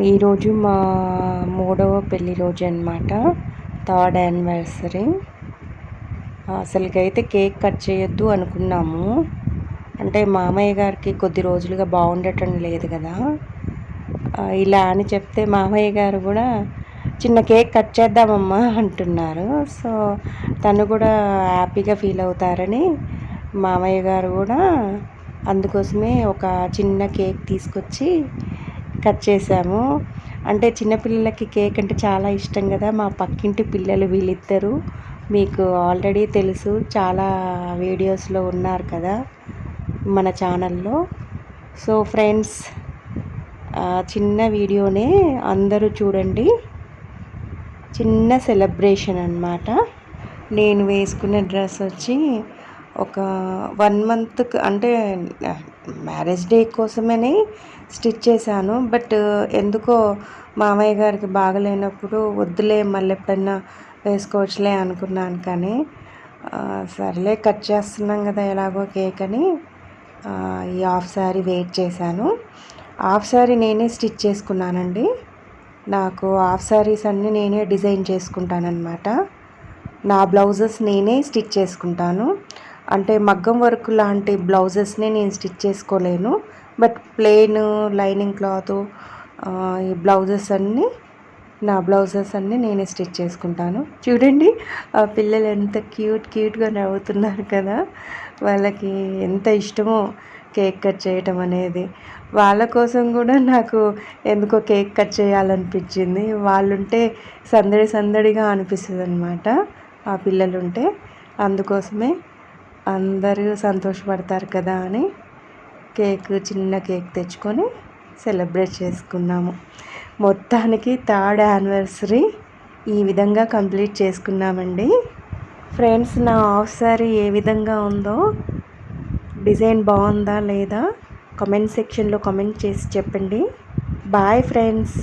ఈరోజు మా మూడవ పెళ్ళి రోజు అనమాట థర్డ్ యానివర్సరీ. అసలుకైతే కేక్ కట్ చేయొద్దు అనుకున్నాము. అంటే మామయ్య గారికి కొద్ది రోజులుగా బాగుండటం లేదు కదా. ఇలా అని చెప్తే మామయ్య గారు కూడా చిన్న కేక్ కట్ చేద్దామమ్మా అంటున్నారు. సో తను కూడా హ్యాపీగా ఫీల్ అవుతారని మామయ్య గారు కూడా అందుకోసమే ఒక చిన్న కేక్ తీసుకొచ్చి కట్ చేసాము అంటే చిన్నపిల్లలకి కేక్ అంటే చాలా ఇష్టం కదా. మా పక్కింటి పిల్లలు వీళ్ళిద్దరూ మీకు ఆల్రెడీ తెలుసు చాలా వీడియోస్లో ఉన్నారు కదా మన ఛానల్లో. సో ఫ్రెండ్స్ చిన్న వీడియోనే అందరూ చూడండి. చిన్న సెలబ్రేషన్ అనమాట నేను వేసుకున్న డ్రెస్ వచ్చి ఒక వన్ మంత్కి అంటే మ్యారేజ్ డే కోసమని స్టిచ్ చేశాను. బట్ ఎందుకో మామయ్య గారికి బాగలేనప్పుడు వద్దులే మళ్ళీ ఎప్పుడన్నా వేసుకోవచ్చులే అనుకున్నాను కానీ సర్లే కట్ చేస్తున్నాం కదా ఎలాగో కేక్ అని ఈ హాఫ్ శారీ వెయిట్ చేశాను. హాఫ్ శారీ నేనే స్టిచ్ చేసుకున్నానండి. నాకు హాఫ్ శారీస్ అన్నీ నేనే డిజైన్ చేసుకుంటానన్నమాట. నా బ్లౌజెస్ నేనే స్టిచ్ చేసుకుంటాను. అంటే మగ్గం వర్క్ లాంటి బ్లౌజెస్ని నేను స్టిచ్ చేసుకోలేను. బట్ ప్లెయిన్ లైనింగ్ క్లాత్ ఈ బ్లౌజెస్ అన్నీ నా బ్లౌజెస్ అన్నీ నేనే స్టిచ్ చేసుకుంటాను. చూడండి ఆ పిల్లలు ఎంత క్యూట్ క్యూట్గా నవ్వుతున్నారు కదా. వాళ్ళకి ఎంత ఇష్టమో కేక్ కట్ చేయటం అనేది. వాళ్ళ కోసం కూడా నాకు ఎందుకో కేక్ కట్ చేయాలనిపించింది. వాళ్ళుంటే సందడి సందడిగా అనిపిస్తుంది అనమాట ఆ పిల్లలుంటే అందుకోసమే అందరూ సంతోషపడతారు కదా అని కేక్ చిన్న కేక్ తెచ్చుకొని సెలబ్రేట్ చేసుకున్నాము. మొత్తానికి థర్డ్ యానివర్సరీ ఈ విధంగా కంప్లీట్ చేసుకున్నామండి. ఫ్రెండ్స్ నా హాఫ్ సారీ ఏ విధంగా ఉందో డిజైన్ బాగుందా లేదా కమెంట్ సెక్షన్లో కమెంట్ చేసి చెప్పండి. Bye friends!